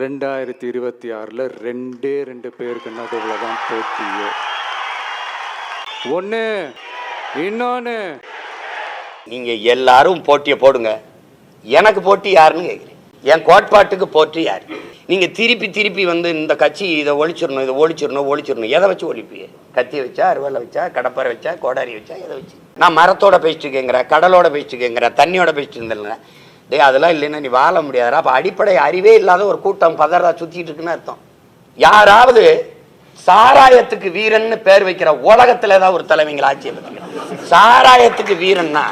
ரெண்டாயிரத்தி இருபத்தி ஆறில் ரெண்டே ரெண்டு பேருக்கு நடுவில் தான் போட்டியே. ஒன்று இன்னொன்று நீங்கள் எல்லாரும் போட்டியை போடுங்க. எனக்கு போட்டி யாருன்னு கேட்குறேன் என் கோட்பாட்டுக்கு போட்டி யார்? நீங்கள் திருப்பி திருப்பி வந்து இந்த கட்சி இதை ஒழிச்சிடணும் இதை ஒழிச்சிடணும் ஒழிச்சிடணும். எதை வச்சு ஒழிப்பிய கத்தி வச்சா அருவாலை வச்சா கடப்பாரை வச்சா கோடாரி வச்சா எதை வச்சு? நான் மரத்தோட பேசிட்டு கேட்குற கடலோட பேசிட்டு கேட்குற தண்ணியோட பேசிட்டு இருந்தேன் டேய் அதெல்லாம் இல்லைன்னா நீ வாழ முடியாதா அப்போ அடிப்படை அறிவே இல்லாத ஒரு கூட்டம் பதறதா சுத்திட்டு இருக்குன்னு அர்த்தம். யாராவது சாராயத்துக்கு வீரன்னு பேர் வைக்கிற உலகத்துல ஏதாவது ஒரு தலைவங்களை ஆட்சியை சாராயத்துக்கு வீரன்னா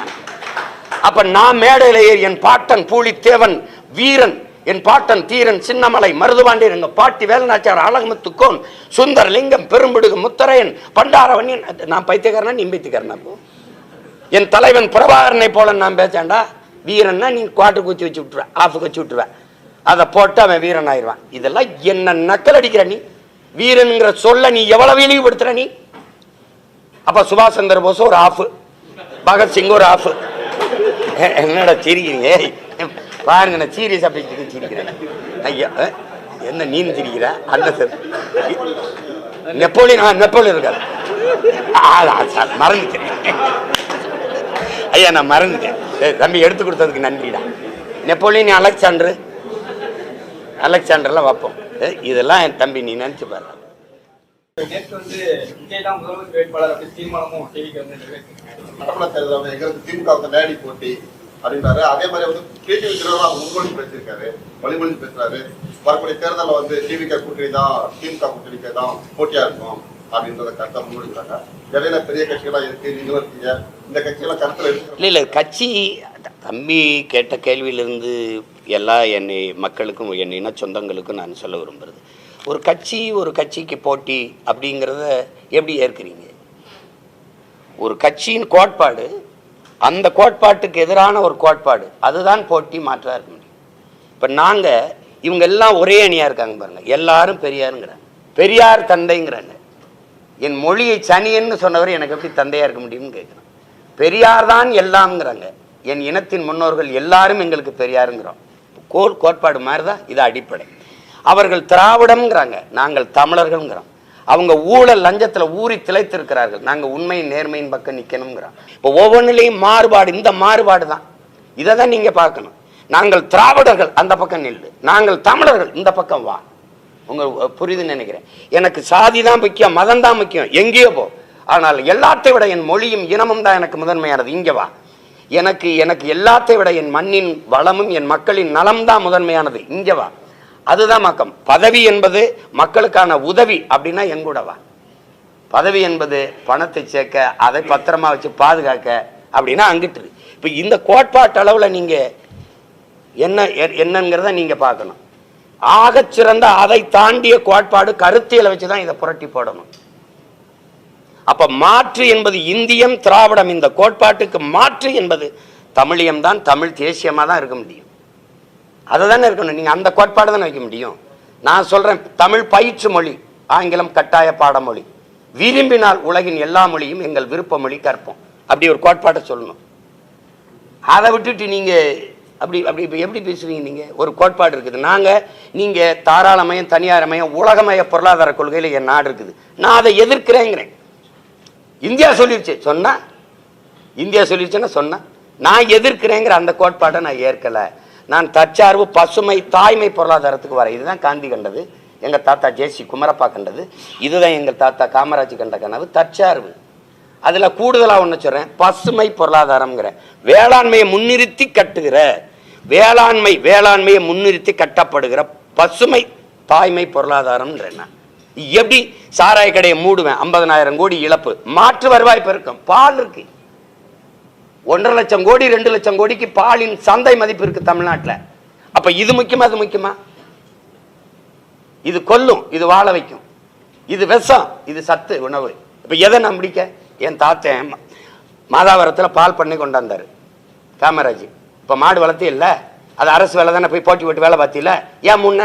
அப்ப நான் மேடையில் ஏறி என் பாட்டன் பூலித்தேவன் வீரன் என் பாட்டன் தீரன் சின்னமலை மருதுபாண்டியன் எங்க பாட்டி வேலநாச்சார் சுந்தர் சுந்தரலிங்கம் பெரும்பிடுகு முத்தரையன் பண்டாரவன் நான் பைத்தியக்காரனா நீ பைத்தியக்காரனா என் தலைவன் பிரபாகரனை போல நான் பேசேன்டா வீரன்னா நீ குவாட்டர் குச்சி வச்சு விட்டுருவேன் ஆஃபுக்கு வச்சு விட்டுருவேன் அதை போட்டு அவன் வீரன் ஆயிடுவான் இதெல்லாம் என்ன நக்கல் அடிக்கிற நீ? வீரனுங்கிற சொல்ல நீ எவ்வளவு இழிவுபடுத்துற நீ? அப்ப சுபாஷ் சந்திர போஸ் ஒரு ஆஃப் பகத்சிங் ஒரு ஆஃப் என்னடா சிரிக்கிறீங்க? பாருங்க நான் சீரியஸா பேசிட்டு சிரிக்கிறேன். ஐயா என்ன நீ சிரிக்கிற? அந்த சார் நெப்போலியன் ஆ, நெப்போலியன் இருக்காது ஆ, ஆ, சார் ஐயா நான் மறந்துட்டேன். தம்பி எடுத்து கொடுத்ததுக்கு நன்றிடா. நெப்போலியன் அலெக்சாண்டர் அலெக்சாண்டர்லாம் வைப்போம். இதெல்லாம் என் தம்பி நீ நினைச்சு பாரு. நேற்று வந்து விஜய் தான் முதலமைச்சர் வேட்பாளர் அப்படி தீர்மானமும் வந்து எங்களுக்கு திமுக போட்டி அப்படின்றாரு. அதே மாதிரி வந்து முன்மொழி பேசியிருக்காரு வழிமொழி பேசுறாரு. வரக்கூடிய தேர்தலில் வந்து டிவிக கூட்டணி தான் திமுக கூட்டணிக்கு தான் போட்டியா இருக்கும். அப்படின்றத கருத்தை முன்வைக்கிறாங்க இடையில பெரிய கட்சிகளாக இருக்கு நீங்களும் இருக்கீங்க? இந்த கட்சியெல்லாம் கருத்தில் இருக்கு இல்லை இல்லை கட்சி தம்பி கேட்ட கேள்வியிலிருந்து எல்லா என்னை மக்களுக்கும் என் இன சொந்தங்களுக்கும் நான் சொல்ல விரும்புறது. ஒரு கட்சி ஒரு கட்சிக்கு போட்டி அப்படிங்கிறத எப்படி ஏற்கிறீங்க? ஒரு கட்சியின் கோட்பாடு அந்த கோட்பாட்டுக்கு எதிரான ஒரு கோட்பாடு அதுதான் போட்டி மாற்றாக இருக்க முடியும். இப்போ நாங்கள் இவங்க எல்லாம் ஒரே அணியாக இருக்காங்க பாருங்கள் எல்லாரும் பெரியாருங்கிறாங்க. பெரியார் தந்தைங்கிறாங்க. என் மொழியை சனியன்னு சொன்னவர் எனக்கு எப்படி தந்தையா இருக்க முடியும்னு கேட்குறேன் பெரியார் தான் எல்லாம்ங்கிறாங்க. என் இனத்தின் முன்னோர்கள் எல்லாரும் எங்களுக்கு பெரியாருங்கிறோம். கோல் கோட்பாடு மாதிரி தான் இது அடிப்படை. அவர்கள் திராவிடம்ங்கிறாங்க. நாங்கள் தமிழர்கள்ங்கிறோம். அவங்க ஊழல் லஞ்சத்தில் ஊறி திளைத்திருக்கிறார்கள். நாங்கள் உண்மையின் நேர்மையின் பக்கம் நிற்கணுங்கிறோம் இப்போ ஒவ்வொன்றிலையும் மாறுபாடு இந்த மாறுபாடு தான். இதை தான் நீங்கள் பார்க்கணும். நாங்கள் திராவிடர்கள் அந்த பக்கம் நில்லு. நாங்கள் தமிழர்கள் இந்த பக்கம் வா. உங்க புரியுதுன்னு நினைக்கிறேன். எனக்கு சாதி தான் முக்கியம் மதம் தான் முக்கியம் எங்கேயோ போ. ஆனால் எல்லாத்தை விட என் மொழியும் இனமும் தான் எனக்கு முதன்மையானது. இங்கே வா. எனக்கு எனக்கு எல்லாத்தை விட என் மண்ணின் வளமும் என் மக்களின் நலம் தான் முதன்மையானது. இங்கே வா. அதுதான் மக்கம். பதவி என்பது மக்களுக்கான உதவி அப்படின்னா என் வா. பதவி என்பது பணத்தை சேர்க்க அதை பத்திரமா வச்சு பாதுகாக்க அப்படின்னா அங்கிட்டு இப்போ இந்த கோட்பாட்டளவில் நீங்கள் என்ன எ- என்னங்கிறத நீங்கள் பார்க்கணும். ஆகச் சிறந்த அதை தாண்டிய கோட்பாடு கருத்தியலை வச்சு தான் இதை புரட்டி போடணும். அப்ப மாற்று என்பது இந்தியம் திராவிடம். இந்த கோட்பாட்டுக்கு மாற்று என்பது தமிழியம் தான் தமிழ் தேசியமா தான் இருக்க முடியும். அதை தானே இருக்கணும். நீங்க அந்த கோட்பாடு தானே வைக்க முடியும். நான் சொல்றேன் தமிழ் பயிற்று மொழி ஆங்கிலம் கட்டாய பாடமொழி. விரும்பினால் உலகின் எல்லா மொழியும் எங்கள் விருப்ப மொழி கற்போம். அப்படி ஒரு கோட்பாட்டை சொல்லணும். அதை விட்டுட்டு நீங்கள் அப்படி அப்படி இப்போ எப்படி பேசுகிறீங்க நீங்கள் ஒரு கோட்பாடு இருக்குது. நாங்கள் நீங்கள் தாராளமயம் தனியாரமயம் உலகமய பொருளாதார கொள்கையில் என் நாடு இருக்குது. நான் அதை எதிர்க்கிறேங்கிறேன். இந்தியா சொல்லிடுச்சு சொன்னால் இந்தியா சொல்லிடுச்சுன்னா சொன்னா? நான் எதிர்க்கிறேங்கிற அந்த கோட்பாட்டை நான் ஏற்கலை. நான் தற்சார்பு பசுமை தாய்மை பொருளாதாரத்துக்கு வரேன். இதுதான் காந்தி கண்டது எங்கள் தாத்தா ஜேசி குமரப்பா கண்டது. இதுதான் எங்கள் தாத்தா காமராஜ் கண்ட கனவு. தற்சார்பு. அதில் கூடுதலாக ஒன்று சொல்கிறேன் பசுமை பொருளாதாரம்ங்கிறேன் வேளாண்மையை முன்னிறுத்தி கட்டுகிற வேளாண்மை வேளாண்மையை முன்னிறுத்தி கட்டப்படுகிற பசுமை தாய்மை பொருளாதாரம் நான். எப்படி சாராய கடையை மூடுவேன் ஐம்பதனாயிரம் கோடி இழப்பு. மாற்று வருவாய் பெருக்கம். பால் இருக்கு. ஒன்றரை லட்சம் கோடி ரெண்டு லட்சம் கோடிக்கு பாலின் சந்தை மதிப்பு இருக்கு தமிழ்நாட்டுல. அப்ப இது முக்கியமா அது முக்கியமா? இது கொல்லும் இது வாழ வைக்கும். இது விஷம் இது சத்து உணவு. இப்ப எதை நான் என் தாத்தன் மாதாவரத்தில் மாதாவரத்துல பால் பண்ணி கொண்டாந்தார் காமராஜ். இப்போ மாடு வளர்த்தே இல்லை. அது அரசு வேலை தானே போய் போட்டி போட்டு வேலை பார்த்தீல ஏன் முன்ன?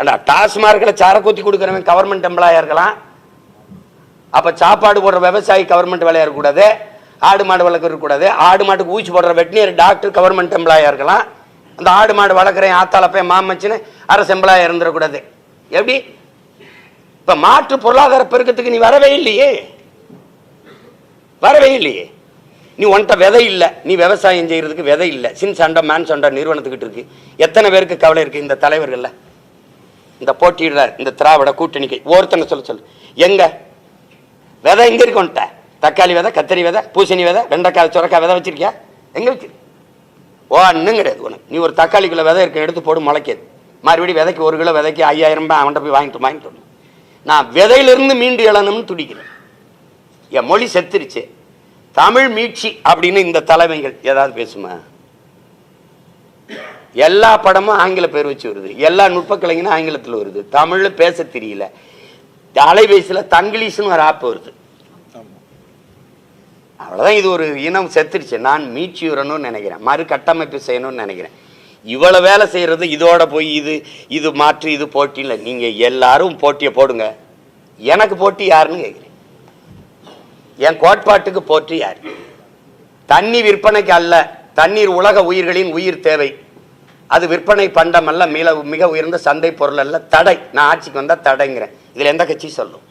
அடா டாஸ்மார்க்கில் சார கொத்தி கொடுக்குறவன் கவர்மெண்ட் எம்ப்ளாயாக இருக்கலாம். அப்போ சாப்பாடு போடுற விவசாயி கவர்மெண்ட் வேலையாக இருக்கக்கூடாது. ஆடு மாடு வளர்க்க இருக்கக்கூடாது. ஆடு மாட்டுக்கு ஊசி போடுற வெட்டினியர் டாக்டர் கவர்மெண்ட் எம்ப்ளாயாக இருக்கலாம். அந்த ஆடு மாடு வளர்க்குறேன் ஆத்தால போய் மாமச்சின்னு அரசெம்பளா இருந்துடக்கூடாது. எப்படி? இப்போ மாற்று பொருளாதார பெருக்கத்துக்கு நீ வரவே இல்லையே. வரவே இல்லையே. நீ உன்கிட்ட விதை இல்லை நீ விவசாயம் செய்கிறதுக்கு விதை இல்லை. சின் சண்டை மேன் சண்டை நிறுவனத்துக்கிட்டு இருக்கு. எத்தனை பேருக்கு கவலை இருக்கு? இந்த தலைவர்களில். இந்த போட்டியிடுறார் இந்த திராவிட கூட்டணிக்கு. ஒருத்தனை சொல்ல சொல்லு. எங்கே? விதை எங்கே இருக்கு தக்காளி விதை கத்திரி விதை பூசணி விதை வெண்டைக்காய் சுரக்காய் விதை வச்சிருக்கியா? எங்கே வச்சிரு ஓ இன்னும் கிடையாது உனக்கு. நீ ஒரு தக்காளிக்குள்ள விதை இருக்க எடுத்து போடு முளைக்காது மறுபடியும் விதைக்கு ஒரு கிலோ விதைக்கு ஐயாயிரம் ரூபாய் அவன்கிட்ட போய் வாங்கிட்டு வாங்கிட்டு வரணும். நான் விதையிலிருந்து மீண்டு எழணும்னு துடிக்கிறேன். என் மொழி செத்துருச்சு. தமிழ் மீட்சி அப்படின்னு இந்த தலைமைகள் ஏதாவது பேசுமா? எல்லா படமும் ஆங்கில பேர் வச்சு வருது. எல்லா நுட்பக்கலைங்களும் ஆங்கிலத்தில் வருது. தமிழ்ல பேச தெரியல. அலைபேசியில் தங்கிலீஷ்னு ஒரு ஆப் வருது. அவ்வளோதான் இது ஒரு இனம் செத்துருச்சு. நான் மீட்சியுறணும்னு நினைக்கிறேன். மறு கட்டமைப்பு செய்யணும்னு நினைக்கிறேன். இவ்வளவு வேலை செய்யறது இதோட போய் இது இது மாற்று இது போட்டி இல்லை. நீங்க எல்லாரும் போட்டியை போடுங்க. எனக்கு போட்டி யாருன்னு கேட்குறேன் என் கோட்பாட்டுக்கு போற்றி யார் தண்ணி விற்பனைக்கு அல்ல தண்ணீர் உலக உயிர்களின் உயிர் தேவை. அது விற்பனை பண்டம் அல்ல மிக மிக உயர்ந்த சந்தை பொருள் அல்ல தடை. நான் ஆட்சிக்கு வந்தால் தடைங்கிறேன். இதுல எந்த கட்சி சொல்லும்?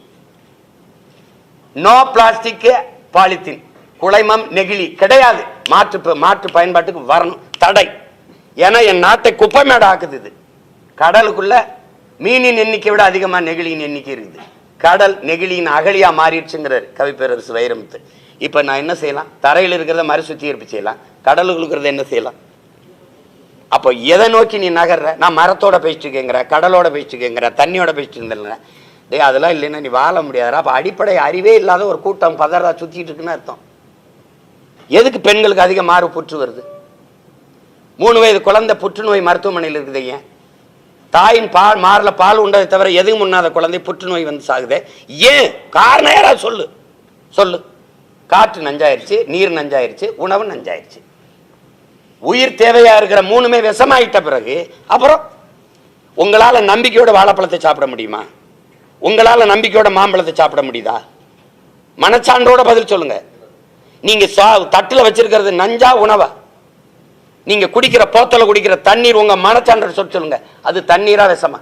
நோ பிளாஸ்டிக் பாலித்தீன் குளைமம் நெகிழி கிடையாது. மாற்று மாற்று பயன்பாட்டுக்கு வரணும். தடை. ஏன்னா என் நாட்டை குப்பை மேடாக்குது இது. கடலுக்குள்ள மீனின் எண்ணிக்கை விட அதிகமா நெகிழியின் எண்ணிக்கை இருக்குது. கடல் நெகிழியின் அகழியாக மாறிடுச்சுங்கிறார் கவிப்பேரரசு வைரமுத்து. இப்போ நான் என்ன செய்யலாம்? தரையில் இருக்கிறத மறு சுத்திகரிப்பு செய்யலாம். கடலுக்குள்ள இருக்கிறத என்ன செய்யலாம்? அப்போ எதை நோக்கி நீ நகர்ற? நான் மரத்தோட பேசிட்டு கடலோட பேசிட்டு தண்ணியோட பேசிட்டு இருந்தேன் அதெல்லாம் இல்லைன்னா நீ வாழ முடியாதுடா. அப்போ அடிப்படை அறிவே இல்லாத ஒரு கூட்டம் பதறா சுற்றிட்டு இருக்குன்னு அர்த்தம். எதுக்கு பெண்களுக்கு அதிக மாறு புற்று வருது? மூணு வயது குழந்தை புற்றுநோய் மருத்துவமனையில் இருக்குது ஏன்? தாயின் பால் மாரில் பால் உண்டதை தவிர எதுவும் உண்ணாத குழந்தை புற்றுநோய் வந்து சாகுதே. ஏன்? காரணம் யாரா? சொல்லு. சொல்லு. காற்று நஞ்சாயிருச்சு நீர் நஞ்சாயிருச்சு உணவு நஞ்சாயிருச்சு. உயிர் தேவையா இருக்கிற மூணுமே விஷமாயிட்ட பிறகு அப்புறம் உங்களால நம்பிக்கையோட வாழைப்பழத்தை சாப்பிட முடியுமா? உங்களால நம்பிக்கையோட மாம்பழத்தை சாப்பிட முடியுதா? மனச்சான்றோட பதில் சொல்லுங்க. நீங்க சா- தட்டுல வச்சிருக்கிறது நஞ்சா உணவா? நீங்க குடிக்கிற போத்தல குடிக்கிற தண்ணீர் உங்க மனச்சான்ற சொல் சொல்லுங்க. அது தண்ணீரா விஷமா?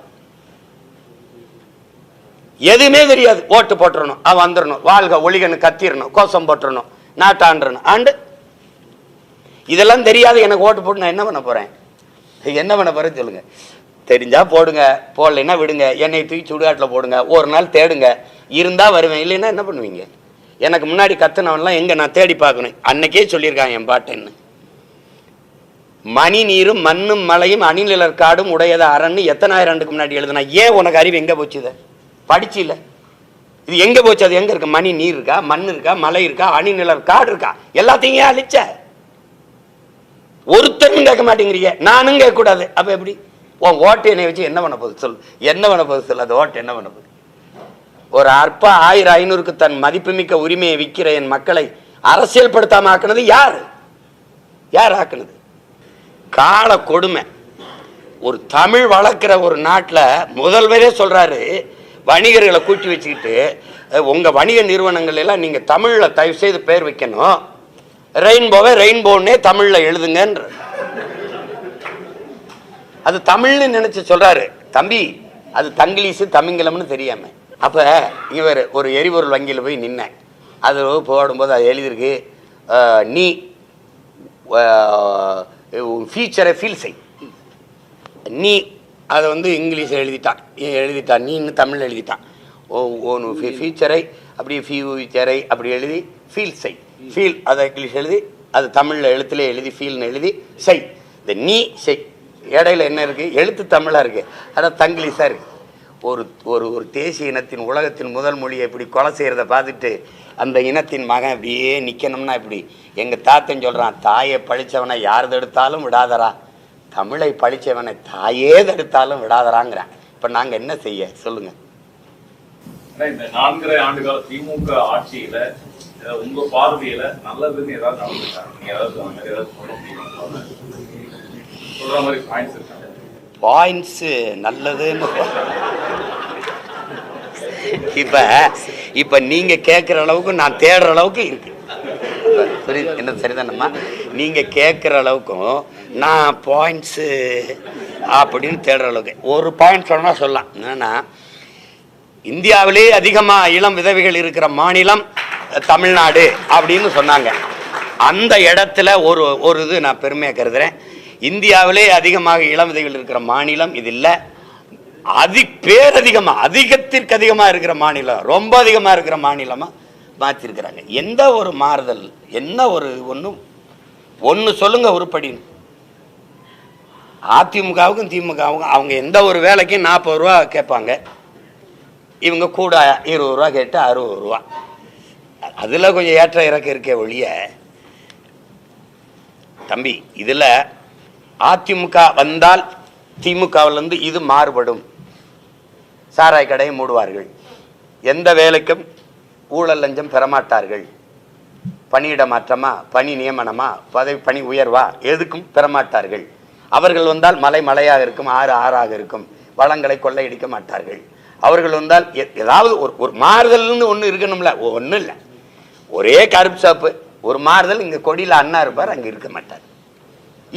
எதுவுமே தெரியாது. ஓட்டு போட்டுறணும். அவன் வந்துடணும் வாழ்க ஒளிகன்னு கத்திரணும் கோஷம் போட்டுறணும். நாட்டாண்டணும் ஆண்டு இதெல்லாம் தெரியாது. எனக்கு ஓட்டு போட்டு நான் என்ன பண்ண போறேன்? என்ன பண்ண போறேன்னு சொல்லுங்க. தெரிஞ்சா போடுங்க. போடலைன்னா விடுங்க. என்னை தூக்கி சுடுகாட்டில் போடுங்க. ஒரு நாள் தேடுங்க. இருந்தா வருவேன். இல்லைன்னா என்ன பண்ணுவீங்க? எனக்கு முன்னாடி கத்துனவன்லாம் எங்க நான் தேடி பார்க்கணும். அன்னைக்கே சொல்லியிருக்கான் என் பாட்டேன்னு. மணி நீரும் மண்ணும் மலையும் அணிநிலர் காடும் உடையத? அரண்னு எத்தனாயிரம் ஆண்டுக்கு முன்னாடி எழுதுனா ஏன் உனக்கு அறிவு எங்கே போச்சு இதை? படிச்சு இல்லை இது எங்கே போச்சு? அது எங்கே இருக்கு? மணி நீர் இருக்கா? மண் இருக்கா? மலை இருக்கா? அணிநிலர் காடு இருக்கா? எல்லாத்தையும் ஏன் அழிச்ச? ஒருத்தரும் கேட்க மாட்டேங்கிறீங்க நானும் கேட்கக்கூடாது. அப்போ எப்படி? உன் ஓட்டு என்னை வச்சு என்ன பண்ண போகுது? சொல்லு. என்ன பண்ண போகுது சொல்லு? அது ஓட்டு என்ன பண்ண போகுது? ஒரு அற்ப ஆயிரம் ஐநூறுக்கு தன் மதிப்புமிக்க உரிமையை விற்கிற என் மக்களை அரசியல்படுத்தாம ஆக்குனது யார்? யார் ஆக்குனது? கால கொடுமை. ஒரு தமிழ் வளர்க்குற ஒரு நாட்டில் முதல்வரே சொல்கிறாரு வணிகர்களை கூட்டி வச்சுக்கிட்டு உங்கள் வணிக நிறுவனங்கள் எல்லாம் நீங்கள் தமிழில் தயவு செய்து பேர் வைக்கணும். ரெயின்போவை ரெயின்போன்னே தமிழில் எழுதுங்கன்ற. அது தமிழ்னு நினச்சி சொல்கிறாரு தம்பி அது தங்கிலீஷு தமிங்கிலம்னு தெரியாமல் அப்போ இவர் ஒரு எரிபொருள் வங்கியில் போய் நின்னேன் அது போடும்போது அது எழுதியிருக்கு நீ நீ ஃபியூச்சரை ஃபீல் செய். நீ அதை வந்து இங்கிலீஷில் எழுதிட்டான் எழுதிட்டான் நீன்னு தமிழ் எழுதிட்டான் ஓ ஓனு ஃபியூச்சரை அப்படி ஃபியூச்சரை அப்படி எழுதி ஃபீல் செய். ஃபீல் அதை இங்கிலீஷ் எழுதி அது தமிழில் எழுத்துல எழுதி ஃபீல்னு எழுதி செய். இந்த நீ செய். இடையில என்ன இருக்கு? எழுத்து தமிழாக இருக்கு. ஆனால் தங்கிலீஷாக இருக்கு. ஒரு ஒரு ஒரு தேசிய இனத்தின் உலகத்தின் முதல் மொழியை இப்படி கொலை செய்கிறத பார்த்துட்டு அந்த இனத்தின் மகன் அப்படியே நிற்கணும்னா இப்படி எங்கள் தாத்தன் சொல்கிறான் தாயை பழிச்சவனை யார் தடுத்தாலும் விடாதரா தமிழை பழிச்சவனை தாயே தடுத்தாலும் விடாதராங்கிறான் இப்போ நாங்கள் என்ன செய்ய? சொல்லுங்கள் இந்த நான்கரை ஆண்டு கால திமுக ஆட்சியில உங்க பார்வையில நல்லதுன்னு ஏதாவது நடந்துருக்காங்க நீங்க ஏதாவது அந்த மாதிரி ஏதாவது சொல்ல முடியுமா சொல்ற மாதிரி பாயிண்ட்ஸ் இருக்காங்க பாயிண்ட்ஸு நல்லதுன்னு இப்போ இப்போ நீங்கள் கேட்குற அளவுக்கு நான் தேடுற அளவுக்கு இருக்கு. சரி என்ன சரிதானம்மா? நீங்கள் கேட்குற அளவுக்கும் நான் பாயிண்ட்ஸு அப்படின்னு தேடுற அளவுக்கு. ஒரு பாயிண்ட் சொன்னால் சொல்லலாம். என்னன்னா இந்தியாவிலே அதிகமாக இளம் விதவைகள் இருக்கிற மாநிலம் தமிழ்நாடு அப்படின்னு சொன்னாங்க. அந்த இடத்துல ஒரு ஒரு இது நான் பெருமையாக கருதுறேன். இந்தியாவிலே அதிகமாக இளம் விதைகள் இருக்கிற மாநிலம் இது இல்லை. அதி பேரதிகமாக அதிகத்திற்கு அதிகமாக இருக்கிற மாநிலம் ரொம்ப அதிகமாக இருக்கிற மாநிலமாக மாற்றிருக்கிறாங்க எந்த ஒரு மாறுதல் என்ன ஒரு ஒன்றும் ஒன்று சொல்லுங்க உருப்படின்னு. அதிமுகவுக்கும் திமுகவுக்கும் அவங்க எந்த ஒரு வேலைக்கும் நாற்பது ரூபா கேட்பாங்க. இவங்க கூட இருபது ரூபா கேட்டு அறுபது ரூபா. அதில் கொஞ்சம் ஏற்ற இறக்க இருக்கே ஒழிய தம்பி இதில் அதிமுக வந்தால் திமுகவிலேருந்து இது மாறுபடும். சாராய் கடையை மூடுவார்கள். எந்த வேலைக்கும் ஊழல் லஞ்சம் பெறமாட்டார்கள். பணியிட மாற்றமா பணி நியமனமா பதவி பணி உயர்வா எதுக்கும் பெறமாட்டார்கள். அவர்கள் வந்தால் மலை மலையாக இருக்கும் ஆறு ஆறாக இருக்கும். வளங்களை கொள்ளையடிக்க மாட்டார்கள். அவர்கள் வந்தால் ஏதாவது ஒரு ஒரு மாறுதல்னு ஒன்று இருக்கணும்ல? ஒன்றும் இல்லை. ஒரே கருப்பு சாப்பு. ஒரு மாறுதல் இங்கே கொடியில் அண்ணா இருப்பார் அங்கே இருக்க மாட்டார்.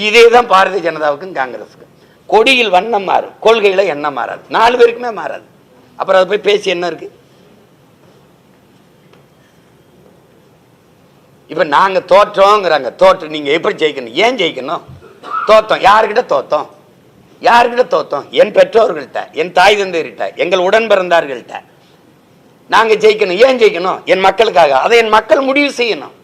இதே தான் பாரதிய ஜனதாவுக்கும் காங்கிரஸுக்கும். கொடியில் வண்ணம் மாறும். கொள்கையில் எண்ணம் மாறாது. நாலு பேருக்குமே மாறாது. அப்புறம் அதை போய் பேசி என்ன இருக்கு? இப்போ நாங்கள் தோற்றோங்கிறாங்க. தோற்று நீங்கள் எப்படி ஜெயிக்கணும்? ஏன் ஜெயிக்கணும்? தோத்தம். யாருக்கிட்ட தோத்தம்? யாருக்கிட்ட தோத்தம்? என் பெற்றோர்கள்ட்ட என் தாய் தந்தையர்கிட்ட எங்கள் உடன் பிறந்தார்கள்ட்ட. நாங்கள் ஜெயிக்கணும். ஏன் ஜெயிக்கணும்? என் மக்களுக்காக. அதை என் மக்கள் முடிவு செய்யணும்.